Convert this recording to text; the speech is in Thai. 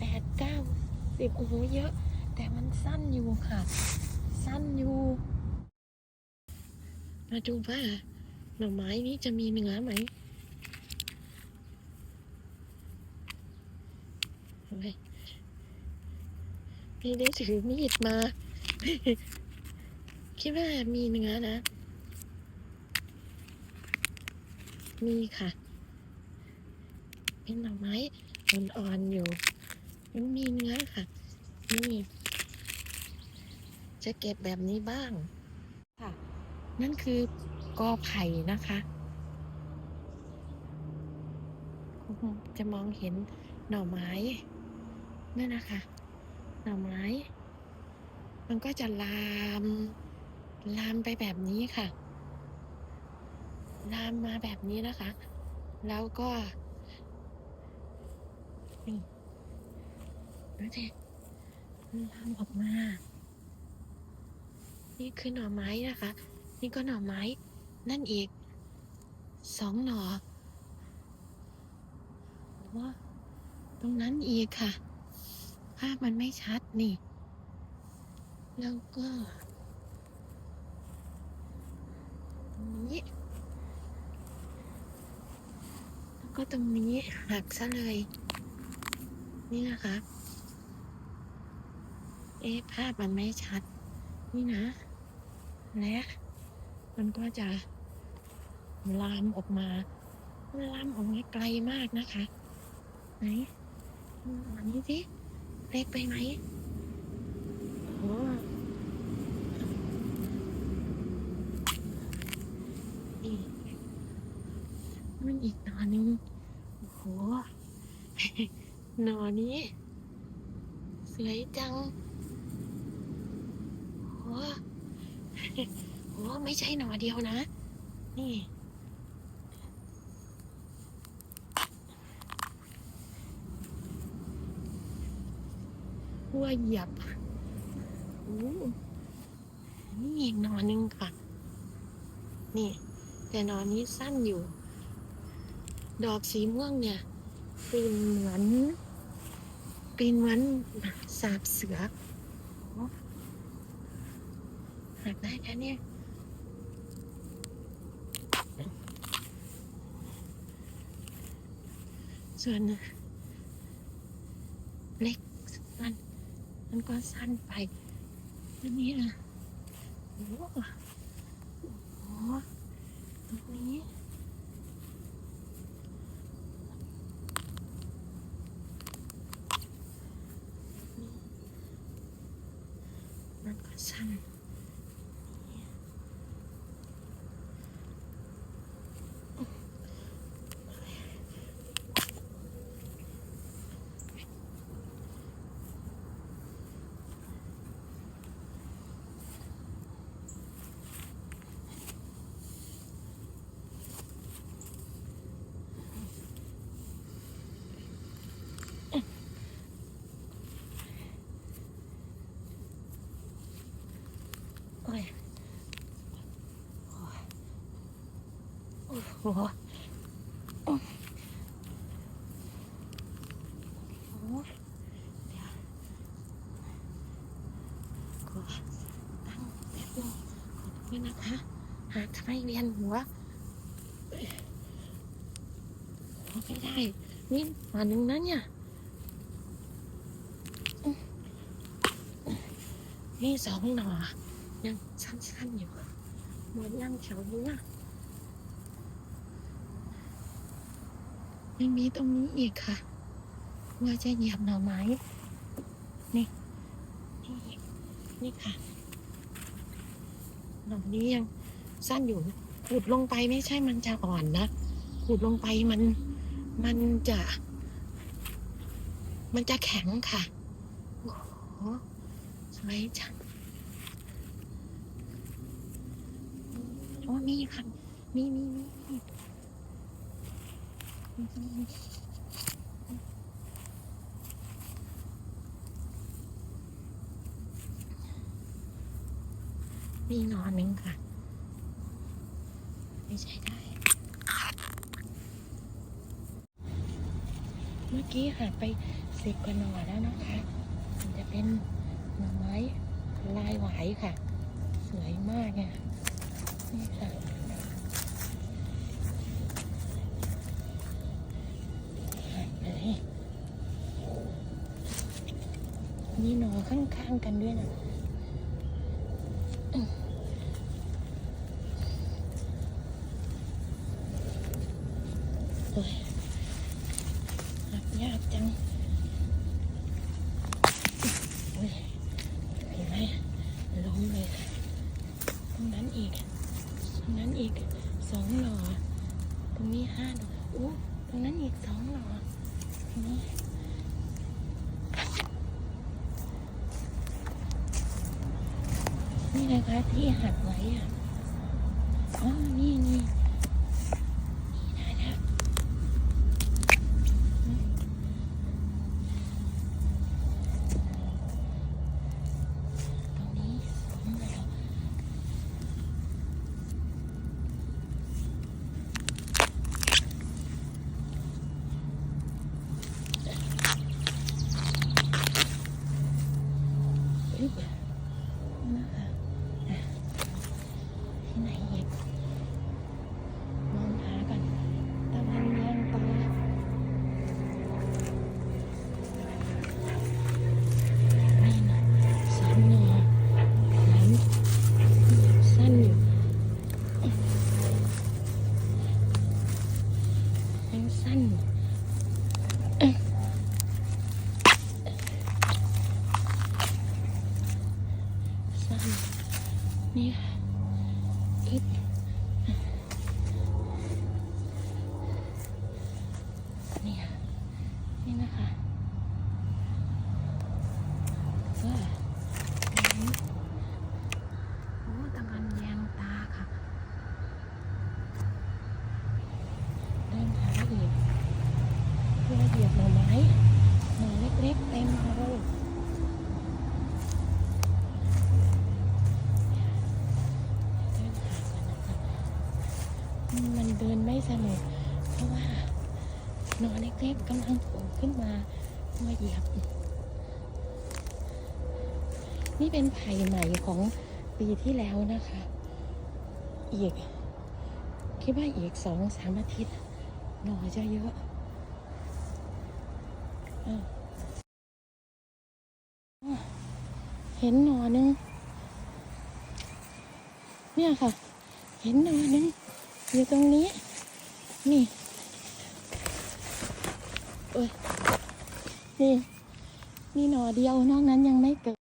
แปดเก้าสิบโอ้โหเยอะ แต่มันสั้นอยู่ค่ะ สั้นอยู่ มาดูว่าหน่อไม้นี้จะมีเนื้อไหมเฮ้ยไม่ได้ถือมีดมา คิดว่ามีเนื้อนะ มีค่ะ เป็นหน่อไม้อ่อนๆอยู่ มันมีเนื้อค่ะ นี่ จะเก็บแบบนี้บ้าง ค่ะ นั่นคือกอไผ่นะคะ จะมองเห็นหน่อไม้นั่นนะคะ หน่อไม้ มันก็จะลาม ลามไปแบบนี้ค่ะ ลามมาแบบนี้นะคะ แล้วก็นี่ ดูสิมันลามออกมา นี่คือหน่อไม้นะคะ นี่ก็หน่อไม้ นั่นอีก สองหน่อว่าตรงนั้นอีกค่ะ ภาพมันไม่ชัดนี่ แล้วก็นี้แล้วก็ตรงนี้หักซะเลย นี่นะคะ เอ๊ะภาพมันไม่ชัด นี่นะ และมันก็จะลามออกมามันลามออกมาไกลมากนะคะ ไหนอันนี้สิเล็กไปไหมโอ้นี่มันอีกหนอนนึงโอ้โหหนอนนี้สวยจัง โอ้ โหไม่ใช่หน่อเดียวนะ นี่หัวเหยียบโอ้นี่อีกหนอหนึงค่ะ นี่ แต่หนอนี้สั้นอยู่ ดอกสีม่วงเนี่ยกลิ่นเหมือนกลิ่นเหมือนสาบเสือโอ้หัก ได้แค่เนี้ยส่วนเล็กสั้นมันก็สั้นไปอันนี้นะโอ้โหโอ้โหตรงนี้มันก็สั้นโอ้ย โอ้โหโอ้โหเดี๋ยวขอตั้งแป๊บนึงขอโทษนะคะหาทำไมเวี ยนหัวโอ้ไม่ได้นี่หาหนึ่งนะเนี่ยอืมนี่สองหน่อยังสั้นๆอยู่เหมือนยังแถวนี้นะยังมีตรงนี้อีกค่ะ ว่าจะเหยียบหน่อไม้ นี่ นี่นี่ค่ะหน่อนี้ยังสั้นอยู่ ขุดลงไปไม่ใช่มันจะอ่อนนะ ขุดลงไปมัน มันจะ มันจะแข็งค่ะ โอ้โหสวยจังโอ้มีค่ะมีมีมี มีนอนหนึ่งค่ะ ไม่ใช่ได้มามื่อกี้หักไปสิบกว่าหน่อแล้วนะคะมันจะเป็นหน่อไม้ลายหวายค่ะ สวยมากไงนี่ค่ะ มีหน่อข้างๆกันด้วยนะโอ้ยหักยากจังโอ้ยเห็นไหมล้มเลยค่ะตรงนั้นอีก ตรงนั้นอีกสองหน่อ ตรงนี้ห้าหน่ออู้ตรงนั้นอีกสองหน่อตรงนี้ นี่นะคะ ที่หัดไว้อะอ๋อนี่นี่นี่ได้แล้วตรงนี้สองแล้วอึ๊บนะคะอะที่ไหนอีกมองหากันตะวันแยงตานี่นะสามหนอสามสั้นอยู่ยังสั้นเอ้ยสั้น นี่ค่ะอึ๊บนี่นี่นะคะก็อืมโอ้ตะวันแยงตาค่ะ เดินหาอีกเพื่อเหยียบหน่อไม้หน่อเล็กๆเต็มเลยเดินหากันนะคะมัน เดินไม่สนุกเพราะว่าน่อเล็กๆกำลังโผล่ขึ้นมามาเหยียบ นี่เป็นไผ่ใหม่ของปีที่แล้วนะคะ อีก คิดว่าอีกสองสามอาทิตย์หน่อจะเยอะเห็นหนอนึง เนี่ยค่ะ เห็นหนอนึง อยู่ตรงนี้ นี่เอ้ยนี่ นี่หน่อเดียวนอกนั้นยังไม่เกิด